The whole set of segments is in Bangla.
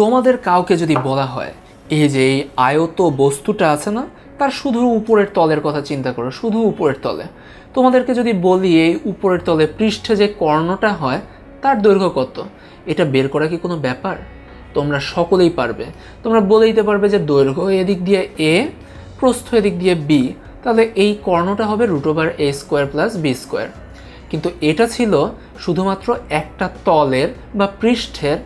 তোমাদের কাউকে যদি বলা হয়, এই যে এই আয়ত বস্তুটা আছে না, তার শুধু উপরের তলের কথা চিন্তা করো, শুধু উপরের তলে। তোমাদেরকে যদি বলি, এই উপরের তলে পৃষ্ঠে যে কর্ণটা হয়, তার দৈর্ঘ্য কত? এটা বের করা কি কোনো ব্যাপার? তোমরা সকলেই পারবে। তোমরা বলে দিতে পারবে যে দৈর্ঘ্য এদিক দিয়ে এ প্রস্থ এদিক দিয়ে বি তাহলে এই কর্ণটা হবে root over A square plus B square কিন্তু এটা ছিল শুধুমাত্র একটা তলের বা পৃষ্ঠের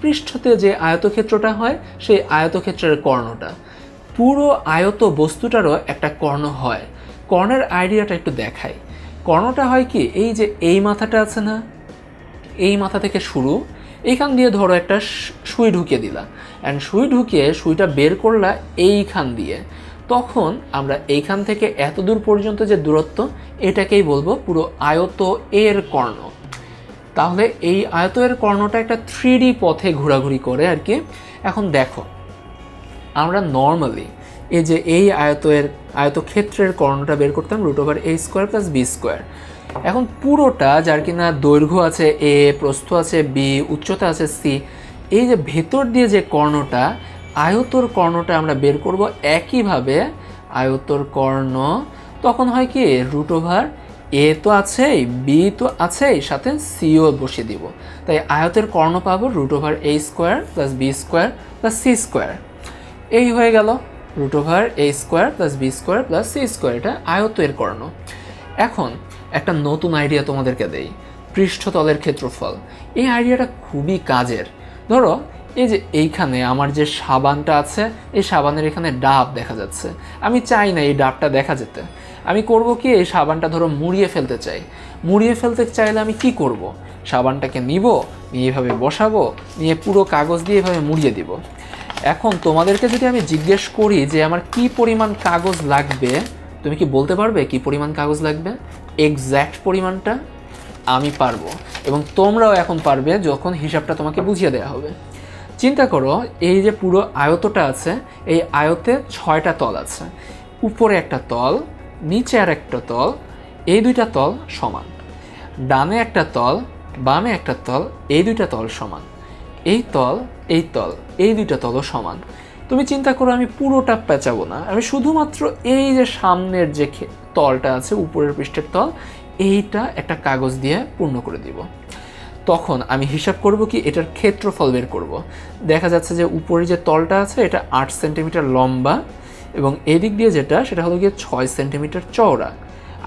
পৃষ্ঠতে যে আয়তক্ষেত্রটা হয়, সেই আয়তক্ষেত্রের কর্ণটা। পুরো আয়ত বস্তুটারও একটা কর্ণ হয়। কর্ণের আইডিয়াটা একটু দেখাই। কর্ণটা হয় কি, এই যে এই মাথাটা আছে না, এই মাথা থেকে শুরু, এইখান দিয়ে ধরো একটা সুই ঢুকিয়ে দিলা। অ্যান্ড সুই ঢুকিয়ে সুইটা বের করলা এইখান দিয়ে। তখন আমরা এইখান থেকে এত দূর পর্যন্ত যে দূরত্ব, এটাকেই বলব পুরো আয়ত এর কর্ণ। তাহলে এই আয়তের কর্ণটা একটা থ্রি পথে ঘোরাঘুরি করে আর কি। এখন দেখো, আমরা নর্মালি এই যে এই আয়তের আয়তক্ষেত্রের কর্ণটা বের করতাম root over A square plus B square এখন পুরোটা যার কিনা দৈর্ঘ্য আছে এ প্রস্থ আছে বি উচ্চতা আছে সি এই যে ভেতর দিয়ে যে কর্ণটা, আয়তর কর্ণটা আমরা বের করব একইভাবে আয়তর কর্ণ, তখন হয় কি রুট ওভার এ তো আছেই, বি তো আছেই, সাথে সিও বসিয়ে দিব। তাই আয়তের কর্ণ পাবো root over A square plus B square plus C square. এই হয়ে গেল root over A square plus B square plus C square, এটা আয়তের কর্ণ। এখন একটা নতুন আইডিয়া তোমাদেরকে দেই, পৃষ্ঠতলের ক্ষেত্রফল। এই আইডিয়াটা খুবই কাজের। ধরো, এই যে এইখানে আমার যে সাবানটা আছে, এই সাবানের এখানে ডাব দেখা যাচ্ছে। আমি চাই না এই ডাবটা দেখা যেতে। আমি করব কি, এই সাবানটা ধরো মুড়িয়ে ফেলতে চাই। মুড়িয়ে ফেলতে চাইলে আমি কি করব? সাবানটাকে নিব, নিয়ে এভাবে বসাবো, নিয়ে পুরো কাগজ দিয়ে এভাবে মুড়িয়ে দিব। এখন তোমাদেরকে যদি আমি জিজ্ঞেস করি যে আমার কি পরিমাণ কাগজ লাগবে, তুমি কি বলতে পারবে কি পরিমাণ কাগজ লাগবে? এক্স্যাক্ট পরিমাণটা আমি পারব এবং তোমরাও এখন পারবে যখন হিসাবটা তোমাকে বুঝিয়ে দেওয়া হবে। চিন্তা করো, এই যে পুরো আয়তটা আছে, এই আয়তে ছয়টা তল আছে। উপরে একটা তল নিচে আর একটা তল, এই দুইটা তল সমান। ডানে একটা তল, বামে একটা তল, এই দুইটা তল সমান। এই তল এই তল, এই দুইটা তলও সমান। তুমি চিন্তা করো, আমি পুরোটা পেঁচাবো না। আমি শুধুমাত্র এই যে সামনের যে তলটা আছে, উপরের পৃষ্ঠের তল, এইটা একটা কাগজ দিয়ে পূর্ণ করে দিব। তখন আমি হিসাব করব কি, এটার ক্ষেত্রফল বের করব। দেখা যাচ্ছে যে উপরে যে তলটা আছে, এটা আট সেন্টিমিটার লম্বা এবং এদিক দিয়ে যেটা, সেটা হলো গিয়ে ছয় সেন্টিমিটার চওড়া।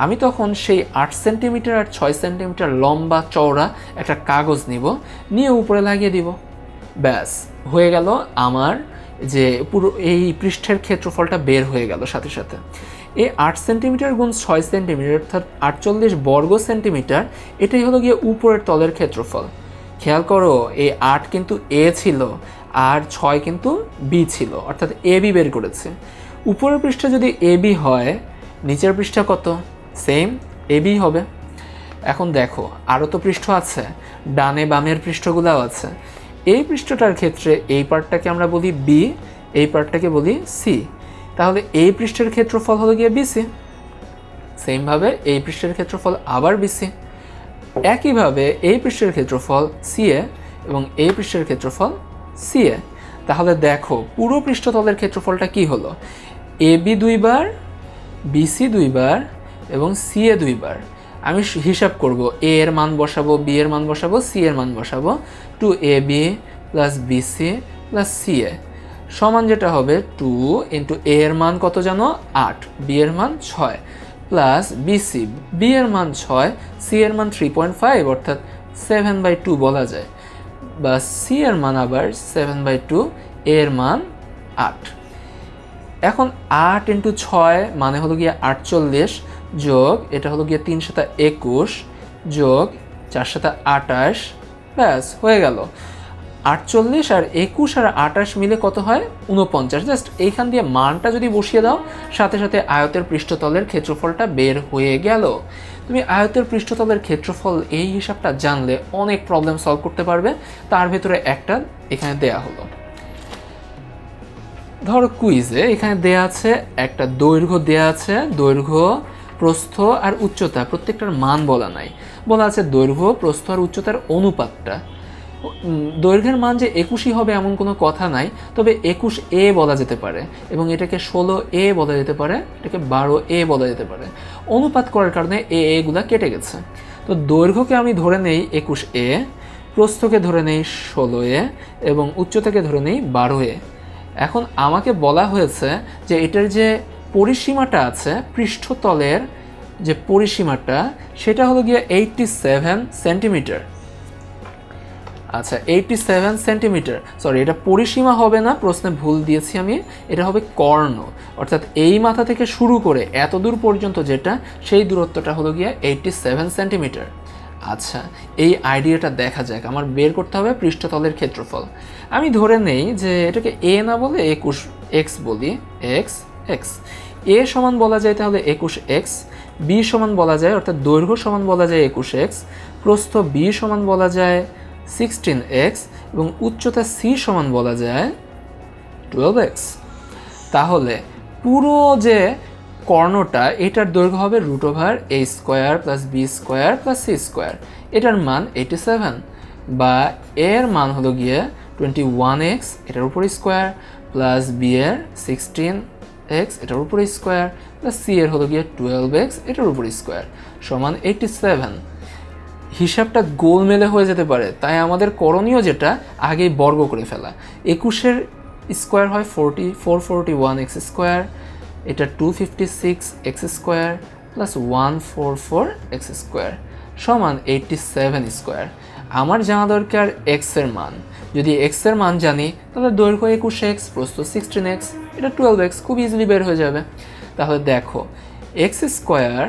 আমি তখন সেই আট সেন্টিমিটার আর ছয় সেন্টিমিটার লম্বা চওড়া একটা কাগজ নিব, নিয়ে উপরে লাগিয়ে দিব। ব্যাস, হয়ে গেল আমার যে পুরো এই পৃষ্ঠের ক্ষেত্রফলটা বের হয়ে গেল সাথে সাথে। এই আট সেন্টিমিটার গুণ ছয় সেন্টিমিটার, অর্থাৎ আটচল্লিশ বর্গ সেন্টিমিটার, এটাই হলো গিয়ে উপরের তলের ক্ষেত্রফল। খেয়াল করো এই আট কিন্তু এ ছিল আর ছয় কিন্তু বি ছিল, অর্থাৎ এ বি বের করেছে। উপরের পৃষ্ঠে যদি এ বি হয়, নিচের পৃষ্ঠা কত? সেম এ বি হবে। এখন দেখো আরও তো পৃষ্ঠ আছে, ডানে বামের পৃষ্ঠগুলাও আছে। এই পৃষ্ঠটার ক্ষেত্রে এই পার্টটাকে আমরা বলি বি এই পার্টটাকে বলি সি তাহলে এই পৃষ্ঠের ক্ষেত্রফল হলো গিয়ে বিসি সেমভাবে এই পৃষ্ঠের ক্ষেত্রফল আবার বিসি একইভাবে এই পৃষ্ঠের ক্ষেত্রফল সিএ এবং এই পৃষ্ঠের ক্ষেত্রফল সিএ তাহলে দেখো, পুরো পৃষ্ঠতলের ক্ষেত্রফলটা কি হলো? এ বি দুইবার বিসি দুইবার এবং সি এ দুইবার। আমি হিসাব করব এ এর মান বসাবো বি এর মান বসাবো সি এর মান বসাবো। Two A B plus BC plus C A. সমান যেটা হবে টু ইন্টু এ এর মান কত জানো? আট। বি এর মান ছয় প্লাস বিসি বি এর মান ছয় সি এর মান থ্রি পয়েন্ট ফাইভ অর্থাৎ সেভেন বাই টু বলা যায়। বা সি এর মান আবার সেভেন বাই টু এর মান আট। এখন আট ইন্টু ছয় মানে হলো গিয়ে আটচল্লিশ যোগ, এটা হলো গিয়ে তিন সাতা একুশ যোগ, চার সাতা আটাশ। ব্যাস, হয়ে গেল। আটচল্লিশ আর একুশ আর আটাশ মিলে কত হয়? উনপঞ্চাশ জাস্ট এইখান দিয়ে মানটা যদি বসিয়ে দাও, সাথে সাথে আয়তের পৃষ্ঠতলের ক্ষেত্রফলটা বের হয়ে গেল। তুমি আয়তের পৃষ্ঠতলের ক্ষেত্রফল এই হিসাবটা জানলে অনেক প্রবলেম সলভ করতে পারবে। তার ভেতরে একটা এখানে দেয়া হলো। ধরো কুইজে এখানে দেয়া আছে একটা দৈর্ঘ্য দেয়া আছে, দৈর্ঘ্য, প্রস্থ আর উচ্চতা, প্রত্যেকটার মান বলা নাই। বলা আছে দৈর্ঘ্য, প্রস্থ আর উচ্চতার অনুপাতটা। দৈর্ঘ্যের মান যে একুশই হবে এমন কোনো কথা নাই, তবে একুশ এ বলা যেতে পারে এবং এটাকে ষোলো এ বলা যেতে পারে, এটাকে বারো এ বলা যেতে পারে। অনুপাত করার কারণে এ এগুলা কেটে গেছে। তো দৈর্ঘ্যকে আমি ধরে নেই একুশ এ, প্রস্থকে ধরে নেই ষোলো এ এবং উচ্চতাকে ধরে নেই বারো এ। এখন আমাকে বলা হয়েছে যে এটার যে পরিসীমাটা আছে, পৃষ্ঠতলের যে পরিসীমাটা, সেটা হলো গিয়ে এইটটি সেভেন সেন্টিমিটার আচ্ছা এইটটি সেভেন সেন্টিমিটার সরি এটা পরিসীমা হবে না, প্রশ্নে ভুল দিয়েছি আমি। এটা হবে কর্ণ। অর্থাৎ এই মাথা থেকে শুরু করে এত দূর পর্যন্ত যেটা, সেই দূরত্বটা হলো গিয়ে এইটটি সেভেন সেন্টিমিটার আচ্ছা এই আইডিয়াটা দেখা যাক। আমার বের করতে হবে পৃষ্ঠতলের ক্ষেত্রফল। আমি ধরে নেই যে এটাকে এ না বলে একুশ এক্স বলি। এক্স এক্স এ সমান বলা যায় তাহলে একুশ এক্স বি সমান বলা যায়, অর্থাৎ দৈর্ঘ্য সমান বলা যায় একুশ এক্স প্রস্থ বি সমান বলা যায় সিক্সটিন এক্স এবং উচ্চতা সি সমান বলা যায় টুয়েলভ এক্স তাহলে পুরো যে কর্ণটা, এটার দৈর্ঘ্য হবে root over A square plus B square plus C square এটার মান এইটি সেভেন বা এর মান হলো গিয়ে টোয়েন্টি ওয়ান এক্স এটার উপর স্কোয়ার প্লাস বি এর সিক্সটিন এক্স এটার উপর স্কোয়ার প্লাস সি এর হলো গিয়ে টুয়েলভ এক্স এটার উপর স্কোয়ার সমান এইটটি সেভেন হিসাবটা গোলমেলে হয়ে যেতে পারে, তাই আমাদের করণীয় যেটা, আগেই বর্গ করে ফেলা। একুশের স্কোয়ার হয় forty four forty one X square এটা two fifty six X square plus one four four X square সমান এইটটি সেভেন স্কোয়ার আমার জানা দরকার এক্সের মান। যদি এক্সের মান জানি, তাহলে দৈর্ঘ্য একুশ এক্স প্রস্থ সিক্সটিন এক্স এটা টুয়েলভ এক্স খুব ইজিলি বের হয়ে যাবে। তাহলে দেখো X square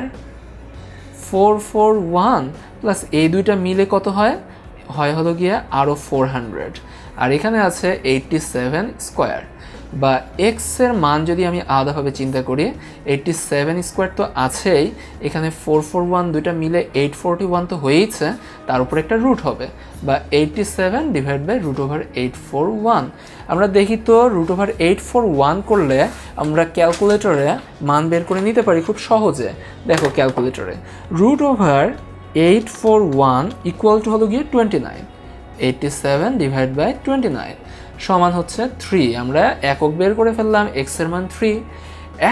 four four one plus এই দুইটা মিলে কত হয়? হয় হলো গিয়ে আরও ফোর হান্ড্রেড আর এখানে আছে এইটটি সেভেন স্কোয়ার বা এক্সের মান যদি আমি আলাদাভাবে চিন্তা করি এইটটি সেভেন স্কোয়ার তো আছেই, এখানে ফোর ফোর ওয়ান দুইটা মিলে এইট ফোরটি ওয়ান তো হয়েইছে, তার উপর একটা রুট হবে। বা eighty seven divide by root over eight four one আমরা দেখি তো root over eight four one করলে আমরা ক্যালকুলেটরে মান বের করে নিতে পারি খুব সহজে। দেখো ক্যালকুলেটরে root over eight four one equal to হলো গিয়ে twenty nine eighty seven divide by twenty nine সমান হচ্ছে থ্রি আমরা একক বের করে ফেললাম এক্সের মান থ্রি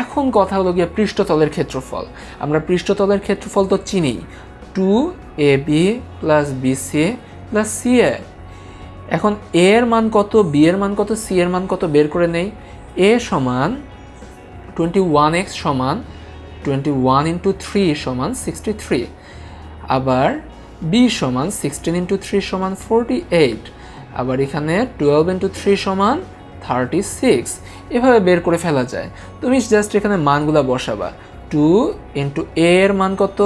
এখন কথা হলো গিয়ে পৃষ্ঠতলের ক্ষেত্রফল। আমরা পৃষ্ঠতলের ক্ষেত্রফল তো চিনি two A B plus B C plus C A এখন এ এর মান কত বি এর মান কত সি এর মান কত বের করে নেই? এ সমান টোয়েন্টি ওয়ান এক্স সমান টোয়েন্টি ওয়ান ইন্টু থ্রি সমান সিক্সটি থ্রি আবার বি সমান সিক্সটিন ইন্টু থ্রি সমান ফোরটি এইট আবার এখানে টুয়েলভ ইন্টু থ্রি সমান থার্টি সিক্স এভাবে বের করে ফেলা যায়। তুমি জাস্ট এখানে মানগুলো বসাবা। টু ইন্টু এ এর মান কত?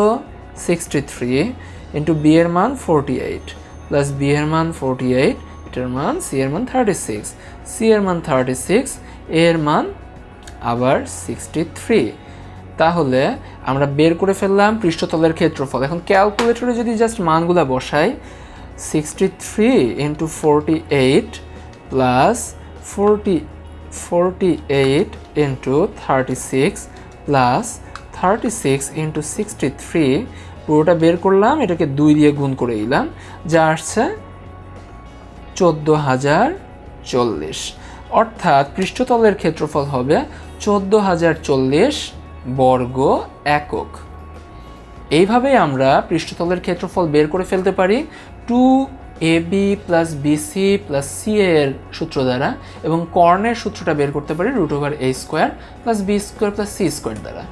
সিক্সটি থ্রি ইন্টু বি এর মান ফোরটি এইট প্লাস বি এর মান ফোরটি এইট এটার মান সি এর মান থার্টি সিক্স সি এর মান থার্টি সিক্স এ এর মান আবার সিক্সটি থ্রি তাহলে আমরা বের করে ফেললাম পৃষ্ঠতলের ক্ষেত্রফল। এখন ক্যালকুলেটরে যদি জাস্ট মানগুলা বসাই sixty three into forty eight plus forty forty eight into thirty six plus thirty six into sixty three পুরোটা বের করলাম, এটাকে দুই দিয়ে গুণ করে দিলাম যা আসছে চোদ্দ হাজার চল্লিশ। অর্থাৎ পৃষ্ঠতলের ক্ষেত্রফল হবে চোদ্দ হাজার চল্লিশ বর্গ একক। এইভাবেই আমরা পৃষ্ঠতলের ক্ষেত্রফল বের করে ফেলতে পারি two A B plus BC plus C এর সূত্র দ্বারা এবং কর্ণের সূত্রটা বের করতে পারি root over A square plus B square plus C square দ্বারা।